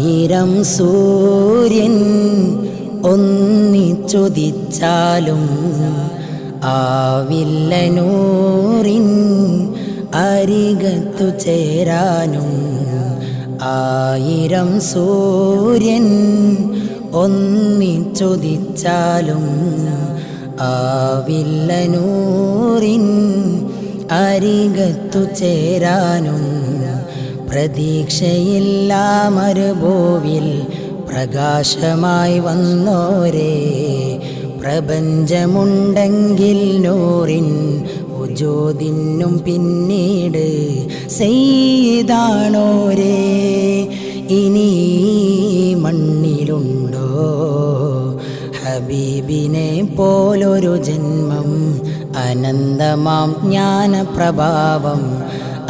ആയിരം സൂര്യൻ ഒന്നിച്ചുദിച്ചാലും ആവില്ല നൂറിൻ അരികത്തു ചേരാനും ആയിരം സൂര്യൻ ഒന്നിച്ചുദിച്ചാലും ആവില്ല നൂറിൻ അരികത്തു ചേരാനും പ്രതീക്ഷയില്ല മരുഭൂവിൽ പ്രകാശമായി വന്നോരേ. പ്രപഞ്ചമുണ്ടെങ്കിൽ നൂറിൻ ഉജോതിന്നും പിന്നീട് സെയ്താണോരേ. ഇനി മണ്ണിലുണ്ടോ? ഹബീബിനെ പോലൊരു ജന്മം അനന്തമാം ജ്ഞാനപ്രഭാവം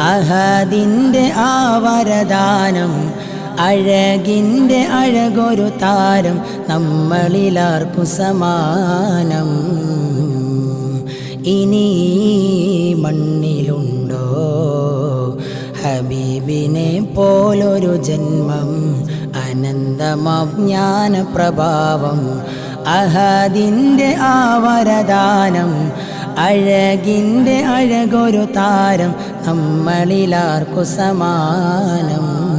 അഹദിന്റെ ആ വരദാനം അഴകിന്റെ അഴകൊരു താരം നമ്മളിലാർക്കു സമാനം. ഇനി മണ്ണിലുണ്ടോ? ഹബീബിനെ പോലൊരു ജന്മം അനന്തമജ്ഞാന പ്രഭാവം അഹദിന്റെ ആ വരദാനം അഴകിന്റെ അഴകൊരു താരം നമ്മളിലാർക്കു സമാനം.